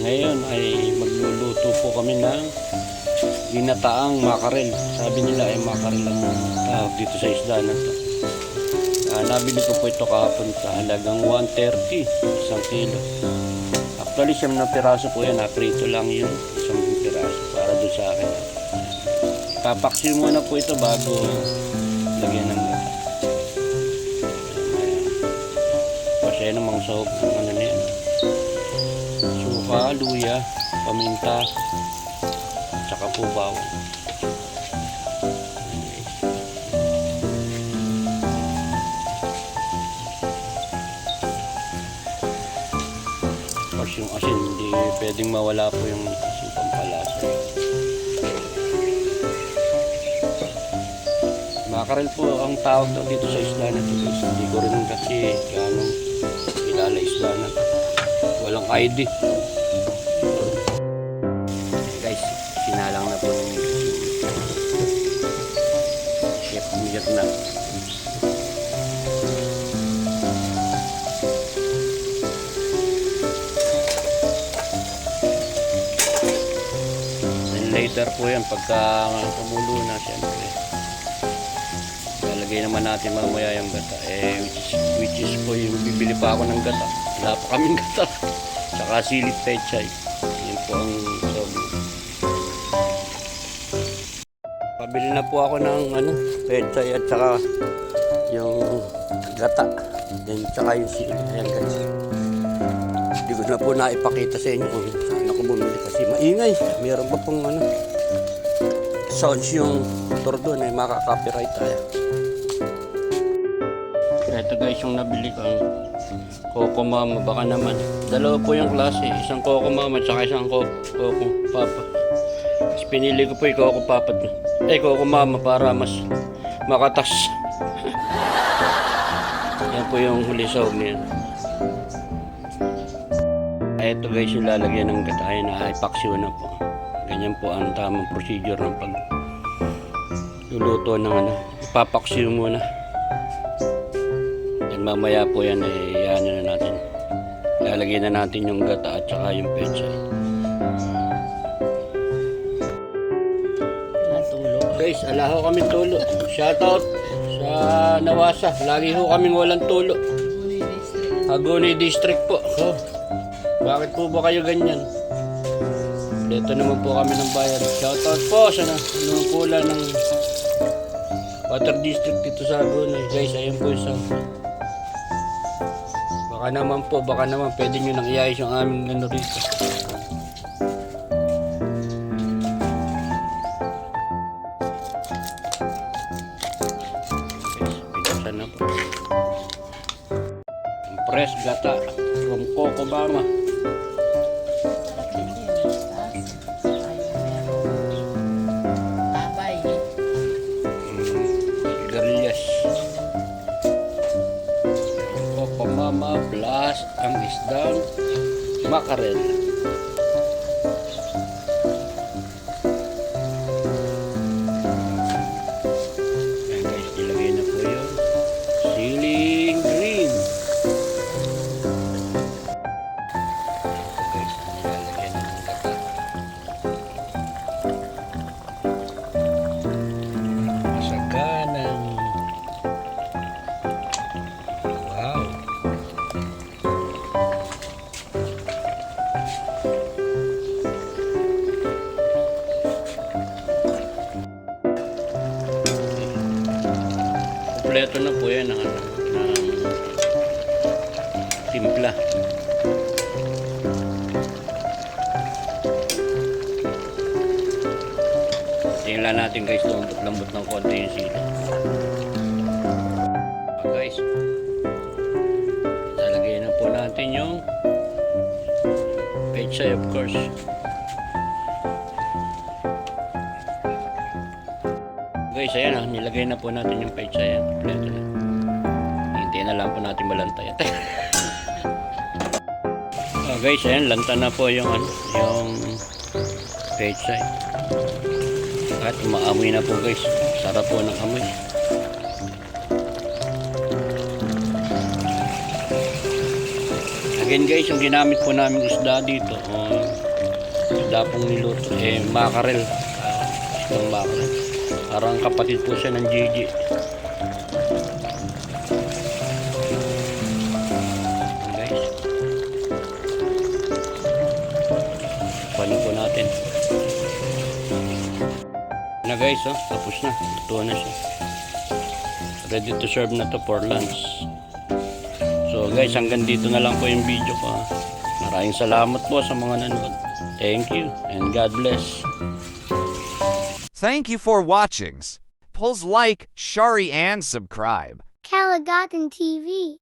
Ngayon ay magluluto po kami ng ginataang makarel. Sabi nila ay makarel ang tawag dito sa isda na to. Uh, nabili ko po ito kahapon sa halagang 130, isang kilo. Actually, siyam na piraso po yan. Aprito lang yun, isang piraso para doon sa akin. Papaksi muna po ito bago lagyan ng gata. Pasaya namang soap luya, paminta, tsaka po bawang. Tapos yung asin, hindi pwedeng mawala po yung asin pampalasa. Makarel po ang tawag daw dito sa isla na to. guys. Hindi ko rin kasi gaano kilala isla na. Walang ID. Later po yan, pagka tumulo na siyempre. Lalagay naman natin mamaya yung gata. Eh, which is, which is po yung bibili pa ako ng gata. Wala pa kaming gata. Tsaka silit pechay. Yun po ang sobo. Pabili na po ako ng ano, pechay at saka yung gata. Then tsaka yung sili. Ayan guys. Hindi ko na po naipakita sa inyo kung ako bumili kasi maingay. Meron pa pong ano, sounds yung motor doon eh, makaka-copyright tayo. Ito guys yung nabili ko ang Coco Mama baka naman. Dalawa po yung klase, isang Coco Mama at saka isang Co- Coco Papa. Tapos pinili ko po yung Coco Papa. Eh Coco Mama para mas makatas. Yan po yung huli sahog niya. Ito guys yung lalagyan ng gatayan na ay paksiw na po. Ganyan po ang tamang procedure ng pag luluto ng ano. Ipapaksiw muna. Then mamaya po yan eh, yan na natin. Lalagyan na natin yung gata at saka yung pechay. Guys, ala ho kami tulo. Shoutout sa Nawasa. Lagi ho kaming walang tulo. Hagonoy District po. Oh. Bakit po ba kayo ganyan? Dito naman po kami ng bayan. Shoutout po sa nangungkula ng Water District dito sa Hagonoy. Guys, ayun po isang Baka naman po, baka naman pwede nyo nang iayos yung aming ano rito. Press gata from Coco Mama. Mama plus ang isdang makarel. Kompleto na po yan ng, ano, ng timpla. Tingnan natin guys, lambot-lambot ng konti yung sili. Ah, guys, lalagay na po natin yung pechay of course. Guys, ayan ah, nilagay na po natin yung pechay. Ayan, kompleto na. Hintayin na lang po natin malantay. Ah, guys, ayan, lanta na po yung ano, yung pechay. At umaamoy na po guys. Sarap po ng amoy. Again guys, yung ginamit po namin isda dito, uh, isda pong niluto, eh makarel. Uh, isdang makarel. Parang kapatid po siya ng Gigi. Guys. Panin po natin. Na guys, oh, tapos na. Luto na siya. Ready to serve na to for lunch. So guys, hanggang dito na lang po yung video ko. ah. Maraming salamat po sa mga nanood. Thank you and God bless. Thank you for watching. Please like, share, and subscribe. Calagotten TV.